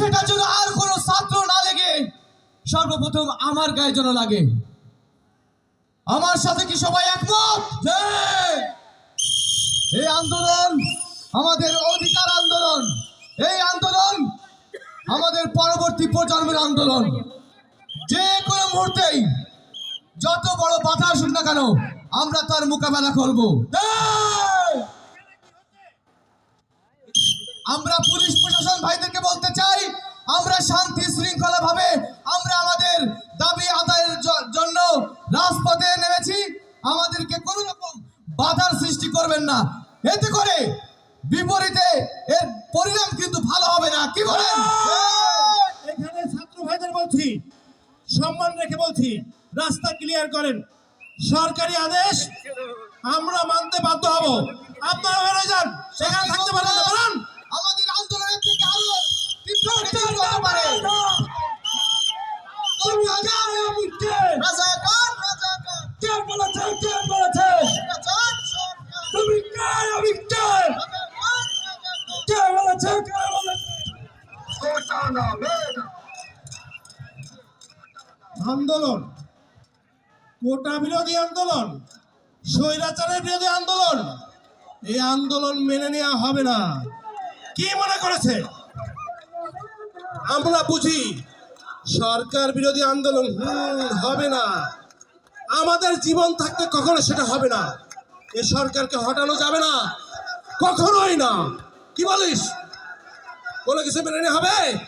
সেটা যেন আর কোনো ছাত্র না লেগে সর্বপ্রথম আমার গায়ে যেন লাগে। আমার সাথে কি সবাই একমত? এই আন্দোলন আমাদের অধিকার আন্দোলন। এই আন্দোলন আমাদের পরবর্তী প্রজন্মের আন্দোলন। যে কোনো মুহূর্তেই যত বড় বাধা আসুক না কেন, আমরা তার মোকাবেলা করব। আমরা পুলিশ ভাবে আমরা আমাদের দাবি আদায়ের জন্য রাজপথে নেমেছি। আমাদেরকে কোনো রকম বাধার সৃষ্টি করবেন না। এতে করে বিপরীতে এর পরিণাম কিন্তু ভালো হবে না। কি বলেন? এখানে ছাত্র ভাইদের বলছি, সম্মান রেখে বলছি, রাস্তা ক্লিয়ার করেন। সরকারি আদেশ, আমরা মানতে বাধ্য হব। আপনারা বেরো যান, সেখানে থাকতে পারেন কে বলেছে কে বলেছে? তুমি কে আমি কে রাজাকার, রাজাকার। কে বলেছে? বলেছে আন্দোলন কোটা বিরোধী আন্দোলন স্বৈরাচারের বিরোধী আন্দোলন এই আন্দোলন মেনে নেওয়া হবে না। কি মনে করেছে? আমরা বুঝি সরকার বিরোধী আন্দোলন হবে না। আমাদের জীবন থাকতে কখনো সেটা হবে না। এ সরকারকে হটানো যাবে না। কখনোই না। কি বলিস? কোনো কিছু মেনে হবে?